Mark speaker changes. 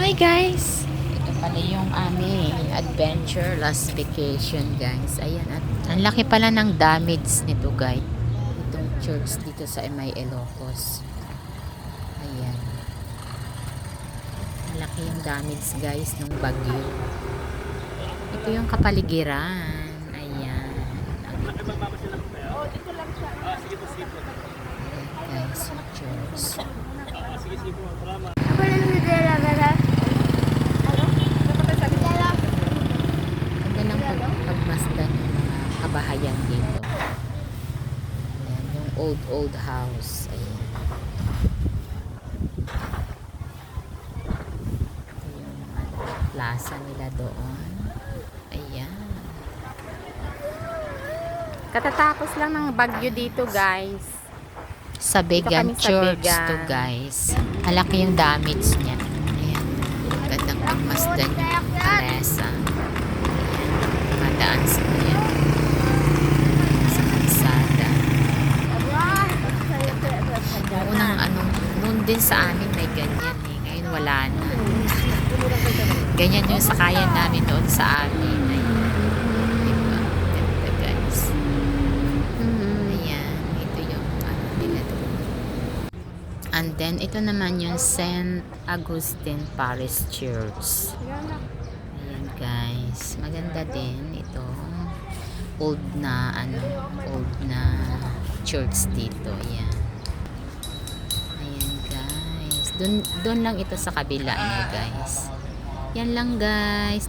Speaker 1: Hi guys! Ito pala yung aming adventure last vacation guys. Ayan at ang laki pala ng damage nito guys. Itong church dito sa MI Ilocos. Ayan. Ang laki yung damage guys ng bagyo. Ito yung kapaligiran. Ayan. Ayan guys, yung church. Ganda lang pag pagmasdan yung mga kabahayan dito. Ayan, yung old old house. Ayan. Ito yung plaza nila doon. Ayan.
Speaker 2: Katatapos lang ng bagyo dito, guys.
Speaker 1: Sa Began
Speaker 2: sa
Speaker 1: Church
Speaker 2: Began.
Speaker 1: to guys. Malaki yung damage niya. Ayan. Gandang pagmasdan yung kalesa. Ayan. Madaan sa. Sa kalsada. Yung unang ano, noon din sa amin may ganyan eh. Ngayon wala na. ganyan yung sakayan namin noon sa amin. Ayan. Diba? Ganda guys. Ayan, ito yung ano nila doon. And then, ito naman yung St. Augustine Parish Church. Ayan guys, maganda din ito. Old na, ano, old na church dito. Ayan Doon, doon lang ito sa kabila niya guys. Yan lang guys.